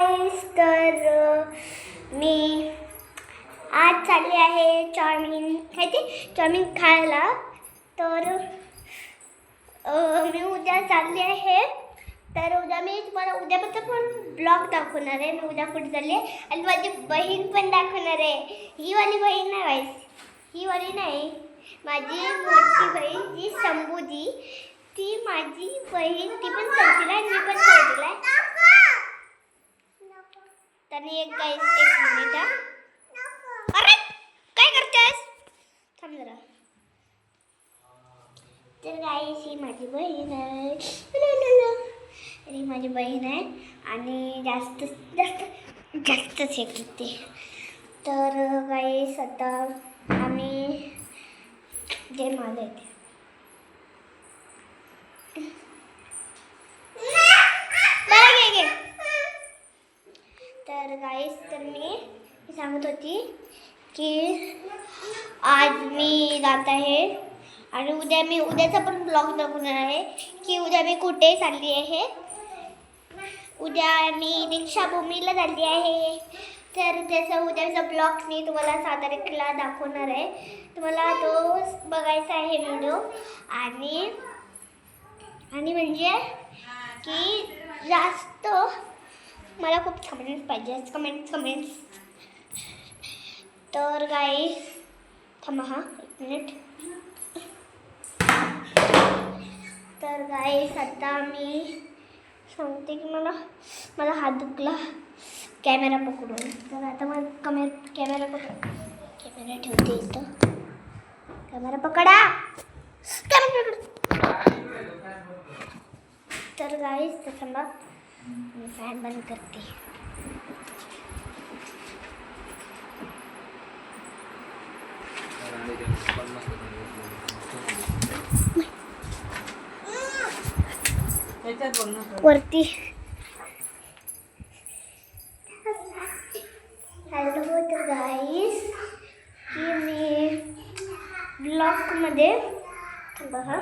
तर मी आज चालली आहे चाऊमिन. काय ते चाऊमिन खायला. तर मी उद्या चालली आहे. तर उद्या मी तुम्हाला उद्यापासून पण ब्लॉग दाखवणार आहे. मी उद्या कुठे चालली आहे? आणि माझी बहीण पण दाखवणार आहे. ही वाली बहीण नाही वाईस ही वाली नाही. माझी मोठी बहीण जी शंभूजी ती माझी बहीण ती पण चौथीला आहे मी पण चौथीला आहे त्यांनी एक गाईस एक मिनिट अरे काय करतेस? थांब जरा. तर गाईस ही माझी बहीण आहे. ही माझी बहीण आहे आणि जास्त जास्त जास्तच हे करते तर गाईस आता आम्ही जे माझं येते ते बरं घे घे तर गाईस तर मी मी सांगत होती की आज मी जात आहे आणि उद्या मी उद्याचा पण ब्लॉग दाखवणार आहे की उद्या मी कुठे चालली आहे. उद्या मी दीक्षाभूमीला चालली आहे. तर त्याचा उद्याचा ब्लॉग मी तुम्हाला सात दाखवणार आहे. तुम्हाला तो बघायचा आहे व्हिडिओ आणि आणि म्हणजे की जास्त मला खूप कमेंट्स पाहिजे. कमेंट्स कमेंट्स तर गाई थांबा हा, एक मिनट तर गाईस आता मी सांगते की मला मला हात दुखला. कॅमेरा पकडून. तर आता मग कमे कॅमेरा पकड कॅमेरा ठेवते इथं. कॅमेरा पकडा. कॅमेरा पकड तर गाईस तर थांबा. मी फॅन बंद करते. वरती हॅलो तर गाईस की मी ब्लॉकमध्ये बघा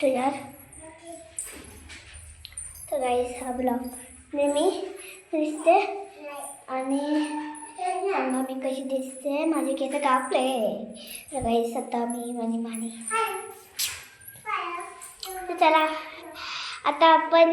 तर यार तर गाईस हा ब्लॉग मी दिसते आणि सांगा मी कशी दिसते? माझे केस कापले गाईस आता मी माणी तर चला. आता आपण